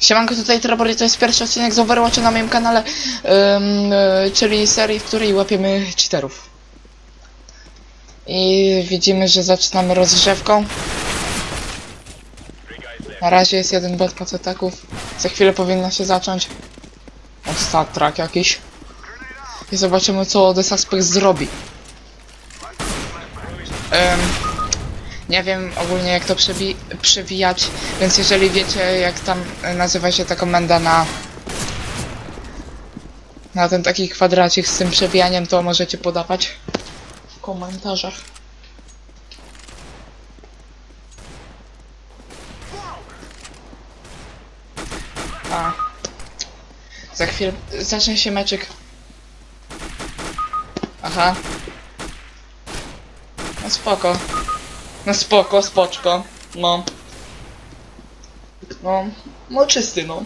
Siemanko, tutaj Trabor to jest pierwszy odcinek z Overwatcha na moim kanale, y, czyli serii, w której łapiemy cheaterów. I widzimy, że zaczynamy rozgrzewką. Na razie jest jeden bot pod ataków. Za chwilę powinno się zacząć. O, track jakiś. I zobaczymy, co The Suspect zrobi. Ym, nie wiem ogólnie jak to przewi przewijać, więc jeżeli wiecie jak tam nazywa się ta komenda na na ten taki kwadracik z tym przewijaniem, to możecie podawać w komentarzach. A. Za chwilę zacznie się meczyk. Aha. No spoko. No spoko, spoczko. No. No. No czysty, no.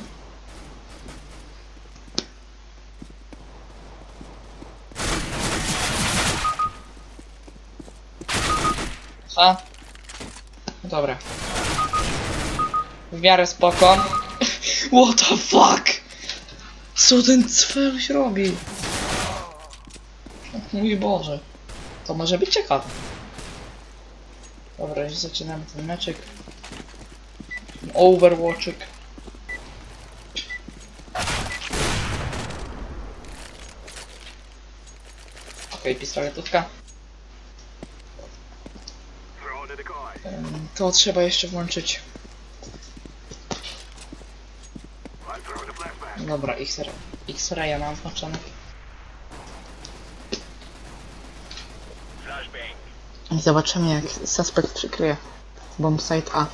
A. Dobra. W miarę spoko. What the fuck? Co ten cweluś robi? Mój Boże. To może być ciekawe. Dobra, już zaczynamy ten meczek. Overwatchik. Okej, pistoletówka. Em, To trzeba jeszcze włączyć. Dobra, X-ray. X-raya mam włączony. I zobaczymy jak suspekt przykryje bombsite A.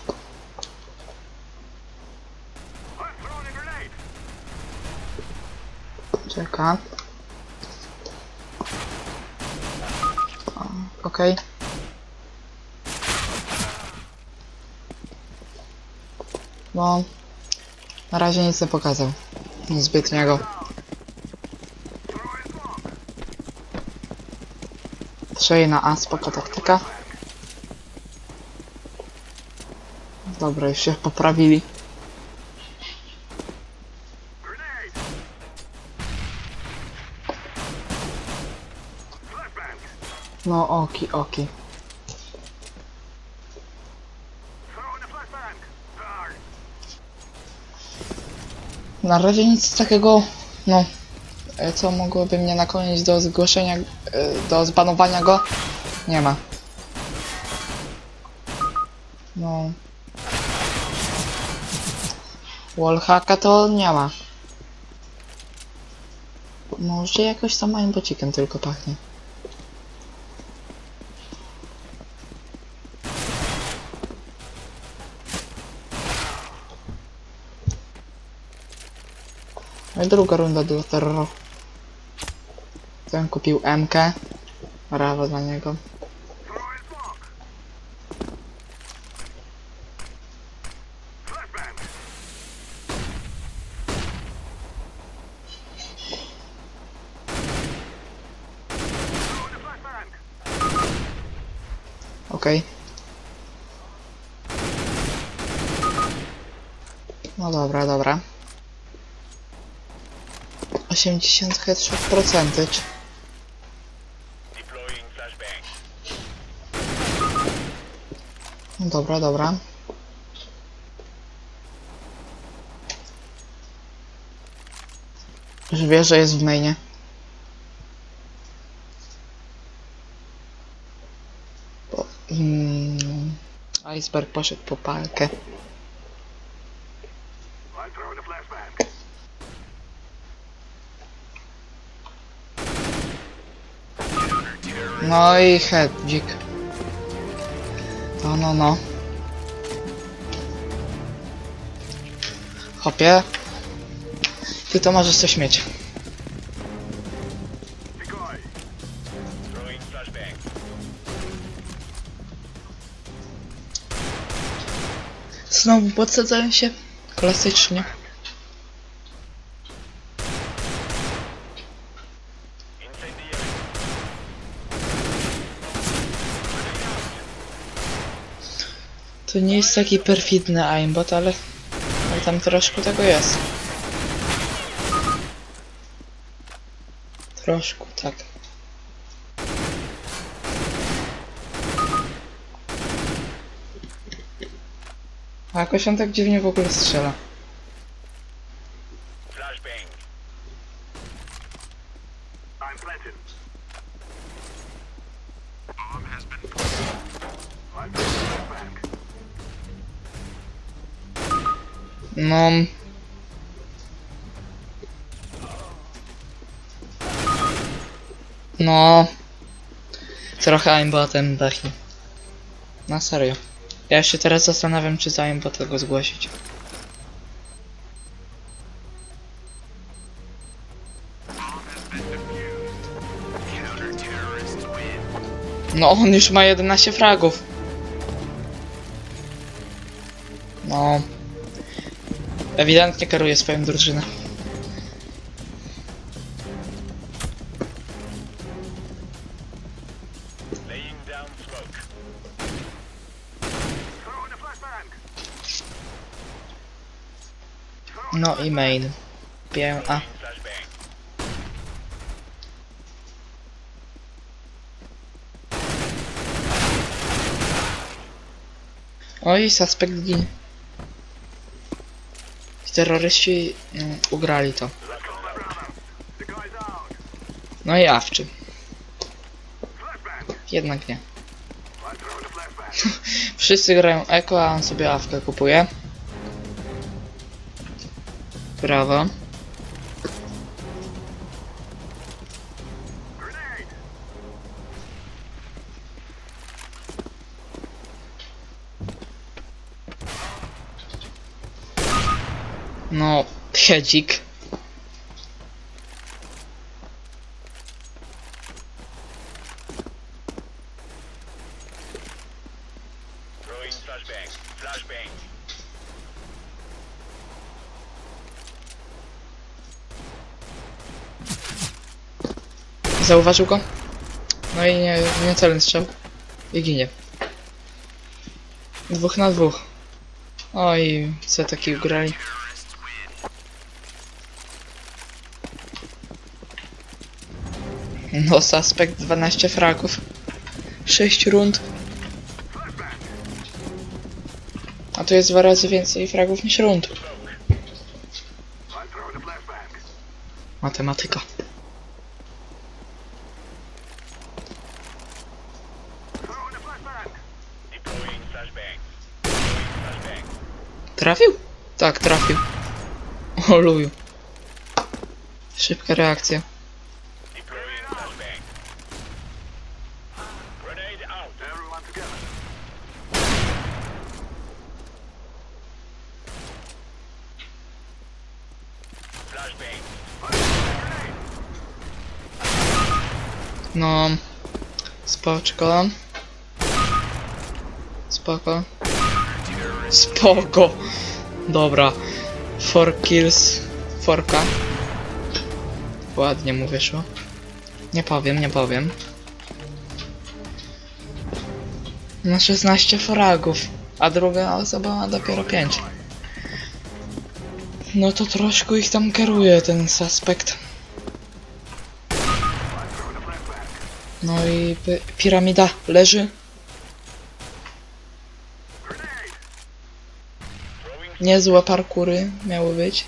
Czeka. Okej. No, na razie nic nie pokazał. Nic zbytniego. Trzej na A, spoko taktyka. Dobra, już się poprawili. No oki, oki. Na razie nic takiego, no, co mogłoby mnie nakłonić do zgłoszenia, e, do zbanowania go, nie ma. No. Wallhacka to nie ma. Może jakoś tam moim bocikiem tylko pachnie. No i druga runda dla terroru. Ten kupił MK. Brawo dla niego. Okej. No dobra, dobra. 80 headshot percentage. Dobra, dobra. Już wie, że jest w mainie. Bo, mm, iceberg poszedł po palkę. No i hedzik. No, no, no. Hopie. Ty to możesz coś mieć. Znowu podsadzają się. Klasycznie. To nie jest taki perfidny aimbot, ale... tam troszkę tego jest. Troszkę, tak. A jakoś on tak dziwnie w ogóle strzela. No. No. Trochę aimbotem Bechi. Na serio. Ja się teraz zastanawiam, czy za aimbota go zgłosić. No, on już ma 11 fragów. No. Ewidentnie kieruje swoją drużynę. No i main. Pię a. Oj, suspekt ginie. Terroryści mm, ugrali to. No i awczy. Jednak nie. Wszyscy grają eko, a on sobie awkę kupuje. Brawo. No. Flashbang. Zauważył go? No i nie, nie celny strzał. I ginie. Dwóch na dwóch. Oj, co taki ugrali. No, suspekt 12 fragów. 6 rund. A tu jest dwa razy więcej fragów niż rund. Matematyka. Trafił? Tak, trafił. O luju. Szybka reakcja. No. Spoczko. Spoko. Spoko. Dobra. Four kills. Forka. Ładnie mu wyszło. Nie powiem, nie powiem. Na 16 fragów. A druga osoba ma dopiero 5. No to troszkę ich tam kieruje ten suspekt. No i pi- piramida leży. Niezłe parkury miały być.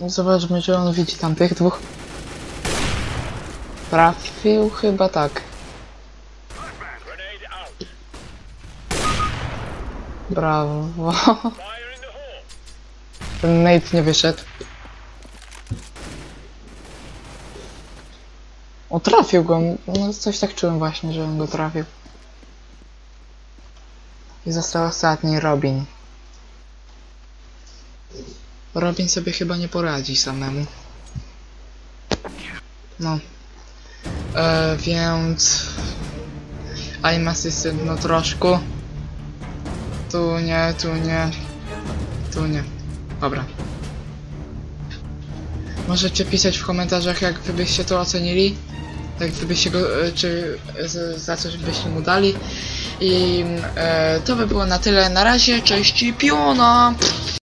Zobaczmy, czy on widzi tam tych dwóch. Trafił chyba tak. Brawo. Ten Nate nie wyszedł. O, trafił go. No, coś tak czułem właśnie, że on go trafił. I został ostatni Robin. Robin sobie chyba nie poradzi samemu. No. E, więc... I'm assistant no troszkę. Tu nie, tu nie. Tu nie. Dobra. Możecie pisać w komentarzach, jak wy byście to ocenili. Jak wy byście go, e, czy z, za coś byście mu dali. I e, to by było na tyle. Na razie, cześć i piona!